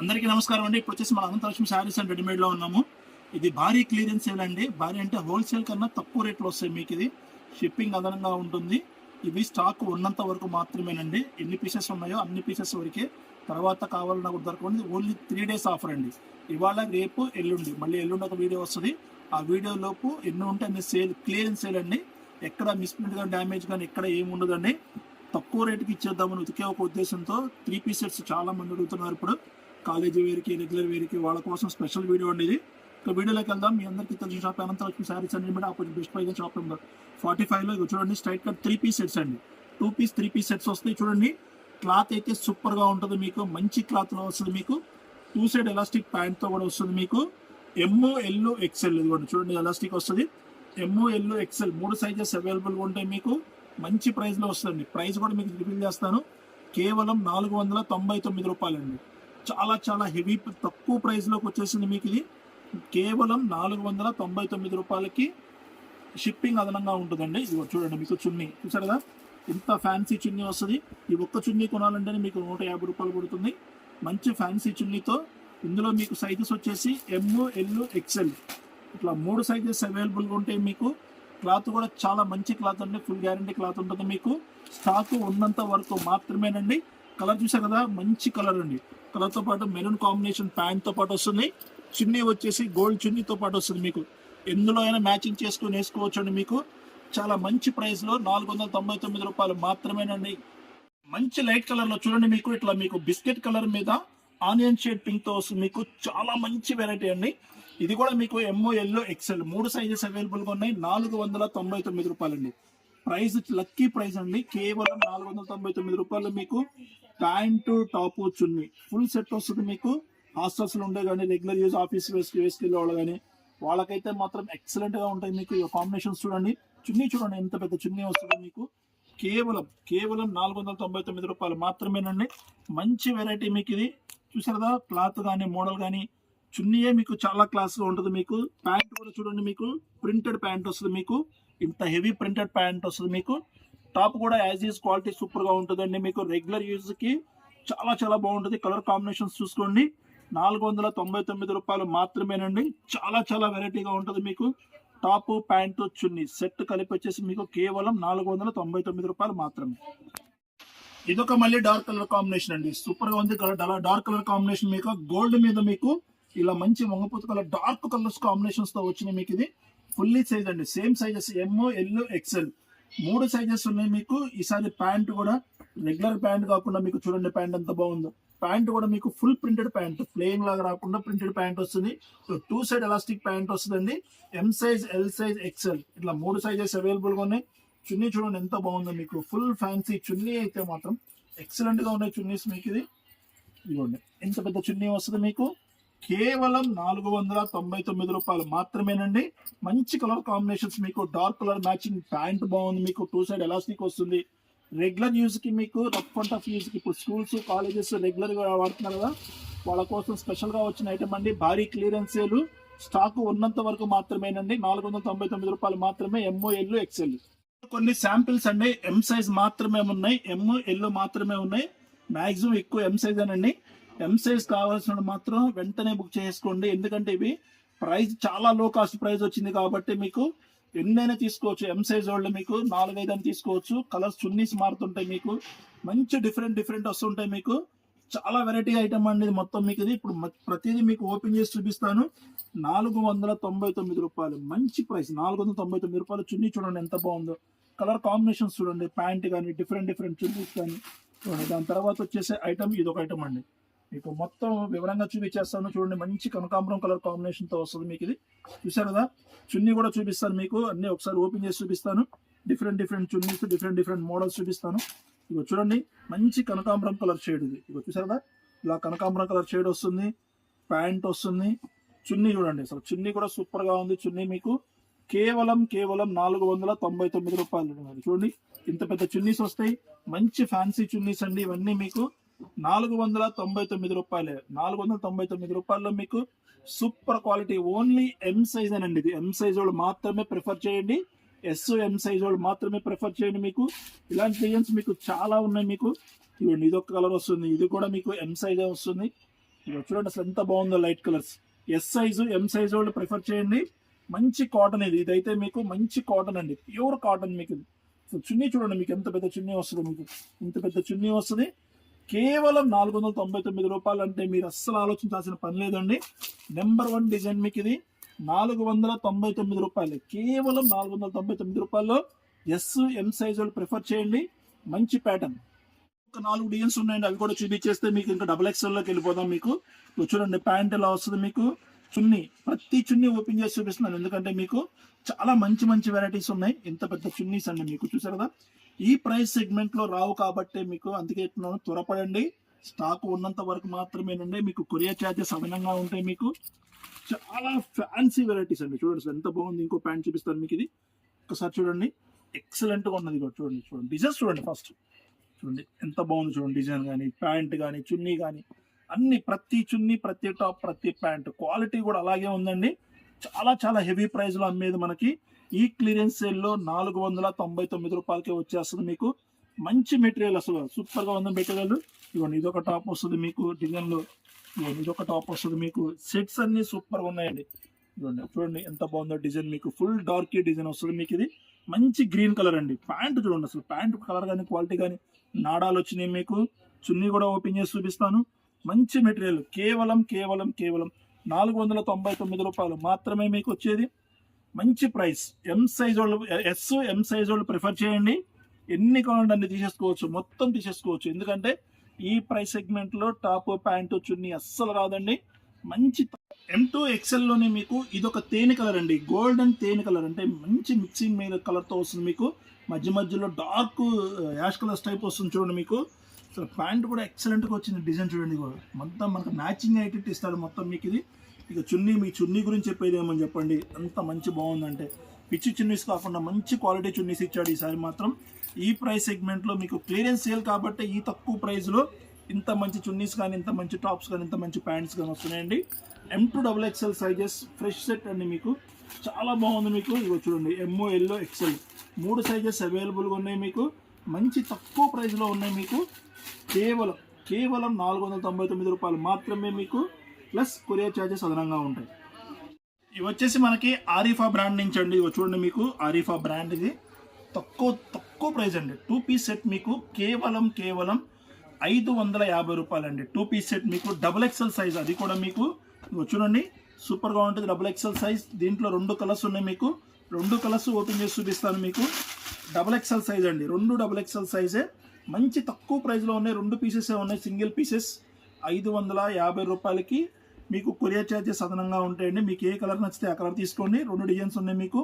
అందరికీ నమస్కారం అండి. ఇప్పుడు వచ్చేసి మన అనంతలక్ష్మి శారీస్ అండ్ రెడీమేడ్లో ఉన్నాము. ఇది భారీ క్లియరెన్స్ సేల్ అండి. భారీ అంటే హోల్సేల్ కన్నా తక్కువ రేట్లో వస్తాయి మీకు ఇది షిప్పింగ్ అదనంగా ఉంటుంది. ఇవి స్టాక్ ఉన్నంత వరకు మాత్రమేనండి. ఎన్ని పీసెస్ ఉన్నాయో అన్ని పీసెస్ వరకే. తర్వాత కావాలన్నా కూడా దొరకండి ఓన్లీ త్రీ డేస్ ఆఫర్ అండి. ఇవాళ రేపు ఎల్లుండి మళ్ళీ ఎల్లుండి ఒక వీడియో వస్తుంది. ఆ వీడియోలోపు ఎన్ని ఉంటే అన్ని సేల్ క్లియరెన్స్ సేల్ అండి. ఎక్కడ మిస్ప్రింట్ కానీ డ్యామేజ్ కానీ ఎక్కడ ఏమి ఉండదండి. తక్కువ రేటుకి ఇచ్చేద్దామని ఉతికే ఒక ఉద్దేశంతో త్రీ పీసెస్ చాలా మంది అడుగుతున్నారు ఇప్పుడు. కాలేజీ వేర్కి రెగ్యులర్ వేర్కి వాళ్ళ కోసం స్పెషల్ వీడియో అనేది ఇక వీడియోలోకి వెళ్దాం. మీ అందరికీ తెలిసిన షాప్ అనంతలక్ష్మి శారీస్ అండి కూడా కొంచెం best price shop number forty ఫైవ్లో ఇది చూడండి straight cut three piece sets అండి. Two piece three piece sets వస్తాయి చూడండి. క్లాత్ అయితే సూపర్గా ఉంటుంది మీకు. మంచి క్లాత్లో వస్తుంది మీకు. టూ సైడ్ ఎలాస్టిక్ ప్యాంట్తో కూడా వస్తుంది మీకు. ఎమ్ ఎల్ ఎక్సెల్ ఇదిగోండి చూడండి ఎలాస్టిక్ వస్తుంది. ఎమ్ఓ ఎల్లో ఎక్సెల్ మూడు సైజెస్ అవైలబుల్గా ఉంటాయి మీకు. మంచి ప్రైస్లో వస్తుంది ప్రైస్ కూడా మీకు రిపీల్ చేస్తాను. కేవలం నాలుగు వందల తొంభై తొమ్మిది రూపాయలండి. చాలా చాలా హెవీ తక్కువ ప్రైస్లోకి వచ్చేసింది మీకు ఇది. కేవలం నాలుగు వందల తొంభై తొమ్మిది రూపాయలకి షిప్పింగ్ అదనంగా ఉంటుందండి. ఇది చూడండి మీకు చున్నీ. చూసారు కదా? ఇంత ఫ్యాన్సీ చున్నీ వస్తుంది. ఈ ఒక్క చున్నీ కొనాలంటేనే మీకు నూట యాభై రూపాయలు పడుతుంది. మంచి ఫ్యాన్సీ చున్నీతో ఇందులో మీకు సైజెస్ వచ్చేసి ఎమ్ ఎల్ ఎక్స్ఎల్ ఇట్లా మూడు సైజెస్ అవైలబుల్గా ఉంటాయి మీకు క్లాత్ కూడా చాలా మంచి క్లాత్ అండి. ఫుల్ గ్యారంటీ క్లాత్ ఉంటుంది మీకు. స్టాక్ ఉన్నంత వరకు మాత్రమేనండి. కలర్ చూసారు కదా మంచి కలర్ అండి. కలర్తో పాటు మెరూన్ కాంబినేషన్ ప్యాంట్తో పాటు వస్తుంది. చున్నీ వచ్చేసి గోల్డ్ చున్నీతో పాటు వస్తుంది మీకు. ఎందులో అయినా మ్యాచింగ్ చేసుకొని వేసుకోవచ్చు అండి మీకు. చాలా మంచి ప్రైస్లో నాలుగు వందల తొంభై తొమ్మిది రూపాయలు మాత్రమేనండి. మంచి లైట్ కలర్లో చూడండి మీకు ఇట్లా మీకు బిస్కెట్ కలర్ మీద ఆనియన్ షేడ్ పింక్తో వస్తుంది మీకు. చాలా మంచి వెరైటీ అండి. ఇది కూడా మీకు ఎంఓ ఎల్లో ఎక్సెల్ మూడు సైజెస్ అవైలబుల్గా ఉన్నాయి. నాలుగు వందల తొంభై తొమ్మిది రూపాయలండి. ప్రైస్ లక్కీ ప్రైస్ అండి. కేవలం నాలుగు వందల తొంభై తొమ్మిది రూపాయలు మీకు ప్యాంటు టాప్ చున్నీ. ఫుల్ సెట్ వస్తుంది మీకు. హాస్టల్స్లో ఉండే కానీ రెగ్యులర్ యూజ్ ఆఫీస్ వేసుకు వేసుకెళ్ళే వాళ్ళు కానీ వాళ్ళకైతే మాత్రం ఎక్సలెంట్గా ఉంటాయి మీకు. కాంబినేషన్స్ చూడండి. చున్నీ చూడండి ఎంత పెద్ద చున్నీ వస్తుంది మీకు. కేవలం కేవలం నాలుగు వందల తొంభై తొమ్మిది రూపాయలు మాత్రమేనండి. మంచి వెరైటీ మీకు ఇది. చూసారు కదా క్లాత్ కానీ మోడల్ కానీ చున్నీయే మీకు చాలా క్లాస్గా ఉంటుంది మీకు. ప్యాంట్ కూడా చూడండి మీకు. ప్రింటెడ్ ప్యాంట్ వస్తుంది మీకు. ఇంత హెవీ ప్రింటెడ్ ప్యాంట్ వస్తుంది మీకు. టాప్ కూడా యాజ్ ఈజ్ క్వాలిటీ సూపర్గా ఉంటుందండి మీకు. రెగ్యులర్ యూజ్కి చాలా చాలా బాగుంటుంది. కలర్ కాంబినేషన్స్ చూసుకోండి. నాలుగు వందల తొంభై తొమ్మిది రూపాయలు మాత్రమేనండి. చాలా చాలా వెరైటీగా ఉంటుంది మీకు. టాప్ ప్యాంట్ చున్నీ. సెట్ కలిపి వచ్చేసి మీకు కేవలం నాలుగు వందల తొంభై తొమ్మిది రూపాయలు మాత్రమే. ఇదొక మళ్ళీ డార్క్ కలర్ కాంబినేషన్ అండి. సూపర్గా ఉంది డార్క్ కలర్ కాంబినేషన్ మీకు. గోల్డ్ మీద మీకు ఇలా మంచి మొంగపూత కలర్ డార్క్ కలర్స్ కాంబినేషన్స్తో వచ్చినాయి మీకు ఇది. ఫుల్లీ సైజ్ అండి. Same sizes M L XL మూడు సైజెస్ ఉన్నాయి మీకు. ఈసారి ప్యాంట్ కూడా రెగ్యులర్ ప్యాంట్ కాకుండా మీకు చూడండి ప్యాంట్ ఎంత బాగుందో. ప్యాంట్ కూడా మీకు ఫుల్ ప్రింటెడ్ ప్యాంట్. ప్లేయింగ్ లాగా రాకుండా ప్రింటెడ్ ప్యాంట్ వస్తుంది. టూ సైడ్ ఎలాస్టిక్ ప్యాంట్ వస్తుందండి. M size L size XL ఇట్లా మూడు సైజెస్ అవైలబుల్గా ఉన్నాయి. చున్నీ చూడండి ఎంత బాగుందో మీకు. ఫుల్ ఫ్యాన్సీ చున్నీ అయితే మాత్రం ఎక్సలెంట్గా ఉన్నాయి చున్నీస్ మీకు ఇది. ఇదిగోండి. ఎంత పెద్ద చున్నీ వస్తుంది మీకు. కేవలం నాలుగు వందల తొంభై తొమ్మిది రూపాయలు మాత్రమేనండి. మంచి కలర్ కాంబినేషన్స్ మీకు డార్క్ కలర్ మ్యాచింగ్ ప్యాంట్ బాగుంది మీకు టూ సైడ్ ఎలాస్టిక్ వస్తుంది. రెగ్యులర్ యూజ్కి మీకు రఫ్ అండ్ టఫ్ యూజ్కి ఇప్పుడు స్కూల్స్ కాలేజెస్ రెగ్యులర్గా వాడుతున్నారు కదా. వాళ్ళ కోసం స్పెషల్గా వచ్చిన ఐటమ్ అండి భారీ క్లియరెన్స్ సేల్ స్టాక్ ఉన్నంత వరకు మాత్రమేనండి. నాలుగు వందల తొంభై తొమ్మిది రూపాయలు మాత్రమే ఎంఓ ఎల్ ఎక్సెల్ కొన్ని శాంపిల్స్ అండి ఎం సైజ్ మాత్రమే ఉన్నాయి. ఎమ్ ఎల్ మాత్రమే ఉన్నాయి. మాక్సిమం ఎక్కువ ఎం సైజ్ అనండి ఎం సైజ్ కావాల్సిన మాత్రం వెంటనే బుక్ చేసుకోండి. ఎందుకంటే ఇవి ప్రైస్ చాలా లో కాస్ట్ ప్రైస్ వచ్చింది కాబట్టి మీకు ఎన్నైనా తీసుకోవచ్చు. ఎం సైజ్ వాళ్ళు మీకు నాలుగైదు అని తీసుకోవచ్చు. కలర్స్ చున్నీస్ మారుతుంటాయి మీకు. మంచి డిఫరెంట్ డిఫరెంట్ వస్తుంటాయి మీకు. చాలా వెరైటీ ఐటమ్ అండి ఇది మొత్తం మీకు ఇది. ఇప్పుడు మ- ప్రతిదీ మీకు ఓపెన్ చేసి చూపిస్తాను. నాలుగు వందల తొంభై తొమ్మిది రూపాయలు. మంచి ప్రైస్ నాలుగు వందల తొంభై తొమ్మిది రూపాయలు. చున్నీ చూడండి ఎంత బాగుందో. కలర్ కాంబినేషన్స్ చూడండి. ప్యాంట్ కానీ డిఫరెంట్ డిఫరెంట్ చున్నీస్ కానీ. దాని తర్వాత వచ్చేసే ఐటమ్ ఇది ఒక ఐటమ్ అండి. మీకు మొత్తం వివరంగా చూపించేస్తాను. చూడండి మంచి కనకాంబరం కలర్ కాంబినేషన్తో వస్తుంది మీకు ఇది. చూసారు కదా? చున్నీ కూడా చూపిస్తాను మీకు. అన్నీ ఒకసారి ఓపెన్ చేసి చూపిస్తాను. డిఫరెంట్ డిఫరెంట్ చున్నీస్ డిఫరెంట్ డిఫరెంట్ మోడల్స్ చూపిస్తాను. ఇక చూడండి మంచి కనకాంబరం కలర్ షేడ్ ఇది. ఇక చూసారు కదా? ఇలా కనకాంబరం కలర్ షేడ్ వస్తుంది. ప్యాంట్ వస్తుంది. చున్నీ చూడండి అసలు. చున్నీ కూడా సూపర్గా ఉంది. చున్నీ మీకు కేవలం కేవలం నాలుగు వందల తొంభై తొమ్మిది రూపాయలు. చూడండి ఇంత పెద్ద చున్నీస్ వస్తాయి. మంచి ఫ్యాన్సీ చున్నీస్ అండి. ఇవన్నీ మీకు నాలుగు వందల తొంభై తొమ్మిది రూపాయలే. నాలుగు వందల తొంభై తొమ్మిది రూపాయల్లో మీకు super quality only M size అనండి ఇది. ఎం సైజ్ వాళ్ళు మాత్రమే ప్రిఫర్ చేయండి. ఎస్ ఎం సైజ్ వాళ్ళు మాత్రమే ప్రిఫర్ చేయండి మీకు. ఇలాంటి డిజైన్స్ మీకు చాలా ఉన్నాయి మీకు. ఇవ్వండి ఇది ఒక కలర్ వస్తుంది. ఇది కూడా మీకు ఎం సైజే వస్తుంది. ఇదిగో చూడండి అసలు ఎంత బాగుందో light colours. S size M size వాళ్ళు ప్రిఫర్ చేయండి. మంచి కాటన్ ఇది. ఇదైతే మీకు మంచి కాటన్ అండి. ప్యూర్ కాటన్ మీకు. ఇది. చున్నీ చూడండి మీకు ఎంత పెద్ద చున్నీ వస్తుంది మీకు. ఇంత పెద్ద చున్నీ వస్తుంది. కేవలం నాలుగు వందల తొంభై తొమ్మిది రూపాయలు అంటే మీరు అస్సలు ఆలోచించాల్సిన పని లేదండి. నెంబర్ వన్ డిజైన్ మీకు ఇది. నాలుగు వందల తొంభై తొమ్మిది రూపాయలు. కేవలం నాలుగు వందల తొంభై తొమ్మిది రూపాయల్లో ఎస్ ఎం సైజ్ వాళ్ళు ప్రిఫర్ చేయండి. మంచి ప్యాటర్న్ ఒక నాలుగు డిజైన్స్ ఉన్నాయండి. అవి కూడా చూపించేస్తే మీకు ఇంకా డబుల్ ఎక్స్ఎల్లోకి వెళ్ళిపోదాం మీకు. చూడండి ప్యాంట్ ఎలా వస్తుంది మీకు. చున్నీ ప్రతి చున్నీ ఓపెన్ చేసి చూపిస్తున్నాను. ఎందుకంటే మీకు చాలా మంచి మంచి వెరైటీస్ ఉన్నాయి. ఇంత పెద్ద చున్నీస్ అండి మీకు. చూసారు కదా? ఈ ప్రైస్ సెగ్మెంట్లో రావు కాబట్టి మీకు అందుకే చెప్తున్నాను త్వరపడండి. స్టాక్ ఉన్నంత వరకు మాత్రమేనండి. మీకు కొరియర్ ఛార్జెస్ అదనంగా ఉంటాయి మీకు. చాలా ఫ్యాన్సీ వెరైటీస్ అండి. చూడండి సార్ ఎంత బాగుంది. ఇంకో ప్యాంట్ చూపిస్తాను మీకు ఇది. ఒకసారి చూడండి. ఎక్సలెంట్గా ఉన్నది కూడా చూడండి. చూడండి డిజైన్స్ చూడండి ఫస్ట్ చూడండి ఎంత బాగుంది చూడండి డిజైన్ కానీ ప్యాంట్ కానీ చున్నీ కానీ అన్ని ప్రతి చున్నీ ప్రతి టాప్ ప్రతి ప్యాంట్ క్వాలిటీ కూడా అలాగే ఉందండి. చాలా చాలా హెవీ ప్రైస్లో అమ్మేది మనకి. ఈ క్లియరెన్స్ సేల్లో నాలుగు వందల తొంభై తొమ్మిది రూపాయలకి వచ్చేస్తుంది మీకు. మంచి మెటీరియల్ అసలు. సూపర్గా ఉంది మెటీరియల్. ఇదిగోండి ఇదొక టాప్ వస్తుంది మీకు డిజైన్లు. ఇవన్నీ ఇదొక టాప్ వస్తుంది మీకు. సెట్స్ అన్ని సూపర్గా ఉన్నాయండి. ఇదిగోండి చూడండి ఎంత బాగుందో డిజైన్ మీకు. ఫుల్ డార్క్ డిజైన్ వస్తుంది మీకు ఇది. మంచి గ్రీన్ కలర్ అండి. ప్యాంట్ చూడండి అసలు. ప్యాంట్ కలర్ కానీ క్వాలిటీ కానీ నాడాలు వచ్చినాయి మీకు. చున్నీ కూడా ఓపెన్ చేసి చూపిస్తాను. మంచి మెటీరియల్. కేవలం కేవలం కేవలం నాలుగు వందల తొంభై తొమ్మిది రూపాయలు మాత్రమే మీకు వచ్చేది. మంచి ప్రైస్. ఎం సైజ్ వాళ్ళు ఎస్ ఎం సైజ్ వాళ్ళు ప్రిఫర్ చేయండి. ఎన్ని కావాలంటే అన్ని తీసేసుకోవచ్చు. మొత్తం తీసేసుకోవచ్చు. ఎందుకంటే ఈ ప్రైస్ సెగ్మెంట్లో టాప్ ప్యాంటు చున్నీ అస్సలు రాదండి. మంచి ఎం టూ ఎక్సెల్లోనే మీకు ఇదొక తేనె కలర్ అండి. గోల్డెన్ తేనె కలర్ అంటే మంచి మిక్సింగ్ మీద కలర్తో వస్తుంది మీకు. మధ్య మధ్యలో డార్క్ యాష్ కలర్స్ టైప్ వస్తుంది చూడండి మీకు. అసలు ప్యాంట్ కూడా ఎక్సలెంట్గా వచ్చింది. డిజైన్ చూడండి కూడా మొత్తం మనకు మ్యాచింగ్ అయితే ఇస్తాడు మొత్తం మీకు ఇది. ఇక చున్నీ మీ చున్నీ గురించి చెప్పేది ఏమని చెప్పండి? అంత మంచి బాగుందంటే. పిచ్చి చున్నీస్ కాకుండా మంచి క్వాలిటీ చున్నీస్ ఇచ్చాడు ఈసారి మాత్రం. ఈ ప్రైస్ సెగ్మెంట్లో మీకు క్లియరెన్స్ సేల్ కాబట్టి ఈ తక్కువ ప్రైస్లో ఇంత మంచి చున్నీస్ కానీ ఇంత మంచి టాప్స్ కానీ ఇంత మంచి ప్యాంట్స్ కానీ వస్తున్నాయండి. M to double XL sizes fresh set అండి మీకు. చాలా బాగుంది మీకు. ఇగో చూడండి ఎంఓ ఎల్లో ఎక్స్ఎల్ మూడు సైజెస్ అవైలబుల్గా ఉన్నాయి మీకు. మంచి తక్కువ ప్రైస్లో ఉన్నాయి మీకు. కేవలం కేవలం నాలుగు వందల తొంభై తొమ్మిది రూపాయలు మాత్రమే మీకు ప్లస్ కొరియర్ ఛార్జెస్ అదనంగా ఉంటాయి. ఇవి వచ్చేసి మనకి ఆరిఫా బ్రాండ్ నుంచి అండి. ఇవి చూడండి మీకు. ఆరిఫా బ్రాండ్ ఇది. తక్కువ తక్కువ ప్రైస్ అండి. టూ పీస్ సెట్ మీకు కేవలం కేవలం ఐదు వందల యాభై రూపాయలు అండి టూ పీస్ సెట్ మీకు డబుల్ ఎక్సెల్ సైజ్ అది కూడా మీకు. చూడండి. సూపర్గా ఉంటుంది. Double XL size. దీంట్లో రెండు కలర్స్ ఉన్నాయి మీకు. రెండు కలర్స్ ఓపెన్ చేసి చూపిస్తాను మీకు. డబుల్ ఎక్సెల్ సైజ్ అండి. రెండు డబుల్ ఎక్సెల్ సైజే. మంచి తక్కువ ప్రైస్లో ఉన్నాయి. రెండు పీసెస్ ఉన్నాయి. Single pieces. ఐదు వందల యాభై రూపాయలకి మీకు కొరియర్ ఛార్జెస్ అదనంగా ఉంటాయండి. మీకు ఏ కలర్ నచ్చితే ఆ కలర్ తీసుకోండి. రెండు డిజైన్స్ ఉన్నాయి మీకు.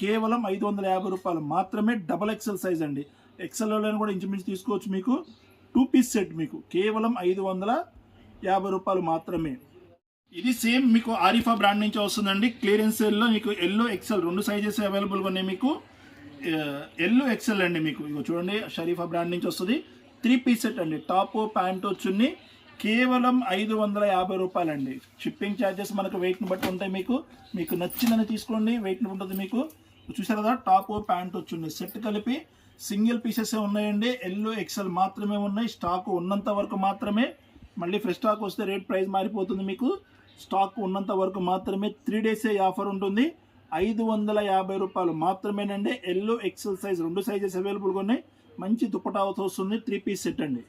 కేవలం ఐదు వందల యాభై రూపాయలు మాత్రమే డబల్ ఎక్సెల్ సైజ్ అండి. ఎక్సెల్లోనే కూడా ఇంచుమించు తీసుకోవచ్చు మీకు. టూ పీస్ సెట్ మీకు. కేవలం ఐదు వందల యాభై రూపాయలు మాత్రమే. ఇది సేమ్ మీకు ఆరిఫా బ్రాండ్ నుంచి వస్తుందండి. క్లియరెన్స్ సేల్లో మీకు ఎల్లో ఎక్సెల్ రెండు సైజెస్ అవైలబుల్గా ఉన్నాయి మీకు. ఎల్లో ఎక్సెల్ అండి మీకు. ఇక చూడండి షరీఫా బ్రాండ్ నుంచి వస్తుంది. త్రీ పీస్ సెట్ అండి. టాప్ ప్యాంటు చున్నీ కేవలం ఐదు వందల యాభై రూపాయలండి. షిప్పింగ్ ఛార్జెస్ మనకు వెయిట్ని బట్టి ఉంటాయి మీకు. మీకు నచ్చిందని తీసుకోండి వెయిట్ని ఉంటుంది మీకు. చూసారు కదా టాప్ ప్యాంట్ వచ్చింది సెట్ కలిపి సింగిల్ పీసెస్ ఉన్నాయండి. ఎల్లో ఎక్సెల్ మాత్రమే ఉన్నాయి. స్టాక్ ఉన్నంత వరకు మాత్రమే. మళ్ళీ ఫ్రెష్ స్టాక్ వస్తే రేట్ ప్రైస్ మారిపోతుంది మీకు. స్టాక్ ఉన్నంత వరకు మాత్రమే త్రీ డేసే ఆఫర్ ఉంటుంది. ఐదు వందల యాభై రూపాయలు మాత్రమేనండి. ఎల్లో ఎక్సెల్ సైజ్ రెండు సైజెస్ అవైలబుల్గా ఉన్నాయి మంచి దుప్పటావతో వస్తుంది. త్రీ పీస్ సెట్ అండి.